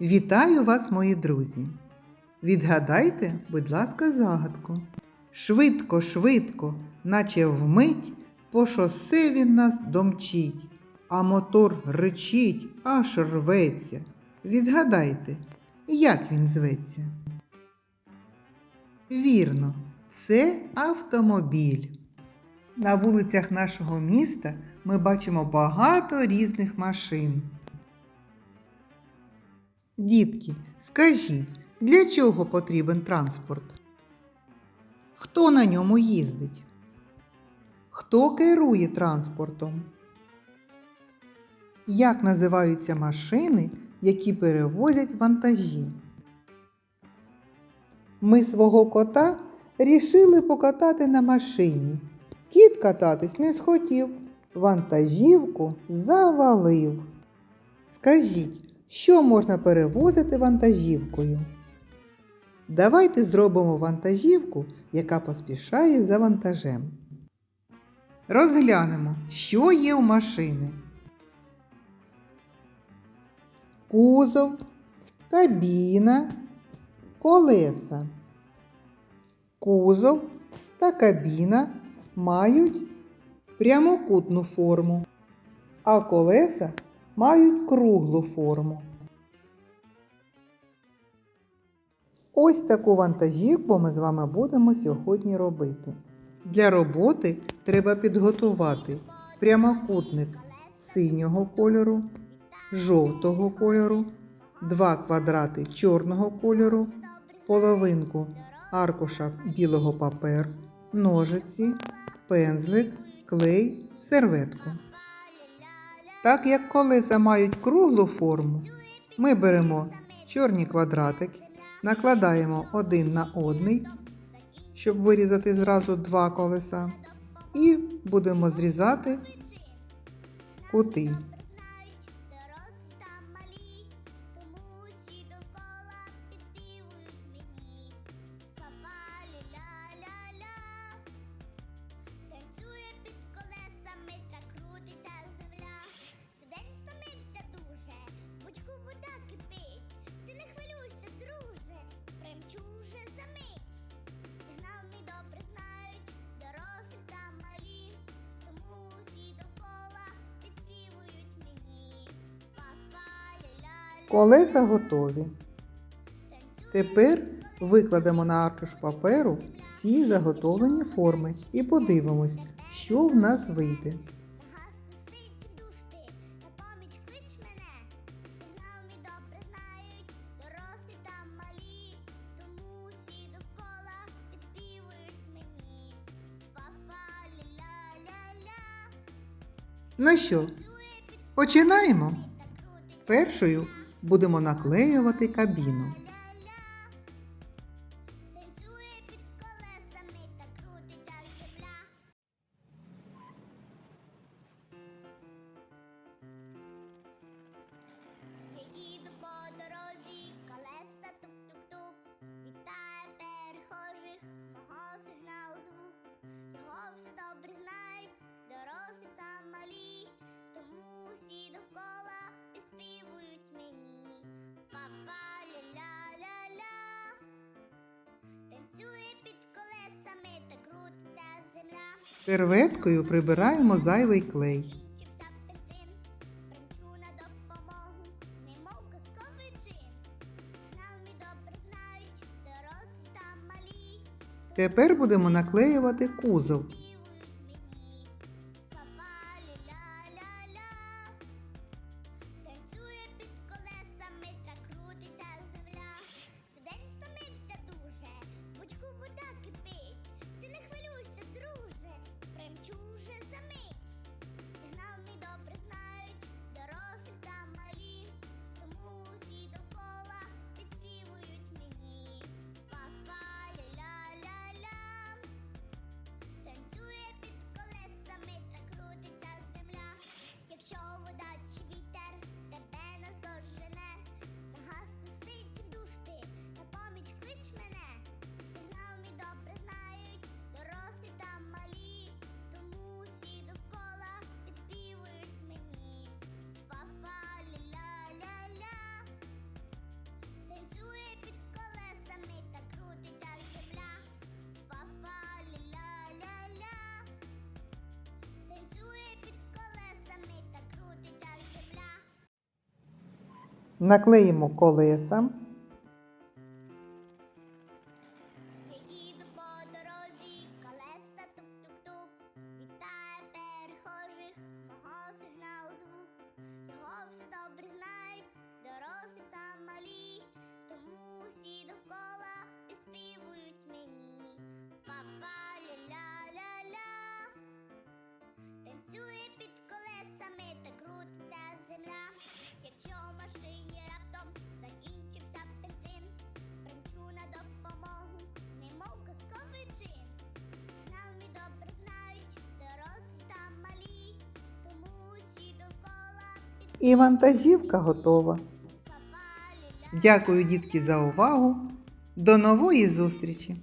Вітаю вас, мої друзі! Відгадайте, будь ласка, загадку. Швидко, швидко, наче вмить, по шосе він нас домчить, а мотор ричить, аж рветься. Відгадайте, як він зветься? Вірно, це автомобіль. На вулицях нашого міста ми бачимо багато різних машин. Дітки, скажіть, для чого потрібен транспорт? Хто на ньому їздить? Хто керує транспортом? Як називаються машини, які перевозять вантажі? Ми свого кота рішили покатати на машині. Кіт кататись не схотів, вантажівку завалив. Скажіть, що можна перевозити вантажівкою? Давайте зробимо вантажівку, яка поспішає за вантажем. Розглянемо, що є у машини. Кузов, кабіна, колеса. Кузов та кабіна мають прямокутну форму, а колеса мають круглу форму. Ось таку вантажівку ми з вами будемо сьогодні робити. Для роботи треба підготувати прямокутник синього кольору, жовтого кольору, два квадрати чорного кольору, половинку аркуша білого паперу, ножиці, пензлик, клей, серветку. Так як колеса мають круглу форму, ми беремо чорні квадратики, накладаємо один на одний, щоб вирізати зразу два колеса, і будемо зрізати кути. Колеса готові. Тепер викладемо на аркуш паперу всі заготовлені форми і подивимось, що в нас вийде. Ну що, починаємо? Першою будемо наклеювати кабіну. Серветкою прибираємо зайвий клей. Тепер будемо наклеювати кузов. наклеїмо колеса. І вантажівка готова. Дякую, дітки, за увагу. До нової зустрічі!